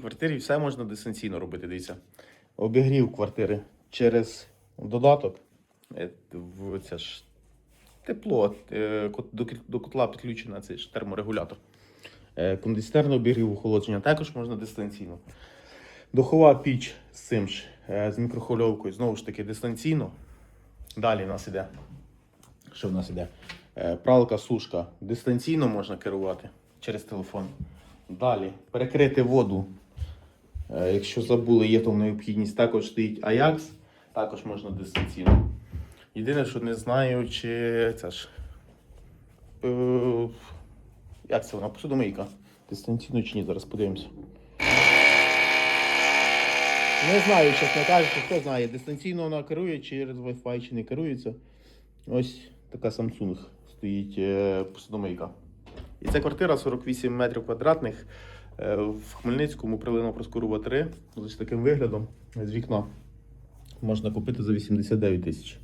В квартирі все можна дистанційно робити, дивіться. Обігрів квартири через додаток. Е, Це ж тепло. е, До котла підключена цей ж терморегулятор. Е, Кондиціонерний обігрів охолодження також можна дистанційно. Духова піч з цим ж, з мікрохвильовкою, знову ж таки, дистанційно. Далі в нас іде. Що в нас іде? Пралка, сушка. Дистанційно можна керувати через телефон. Далі перекрити воду. Е, Якщо забули, є там необхідність, також стоїть Ajax, також можна дистанційно. Єдине, що не знаю, чи це ж. Е, як це вона? Посудомийка. Дистанційно чи ні, зараз подивимося. Не знаю, чесно кажучи, хто знає, дистанційно вона керує через Wi-Fi чи не керується. Ось така Samsung стоїть е, посудомийка. І ця квартира 48 метрів квадратних в Хмельницькому прилина Проскурова 3 з таким виглядом з вікна. Можна купити за 89 тисяч.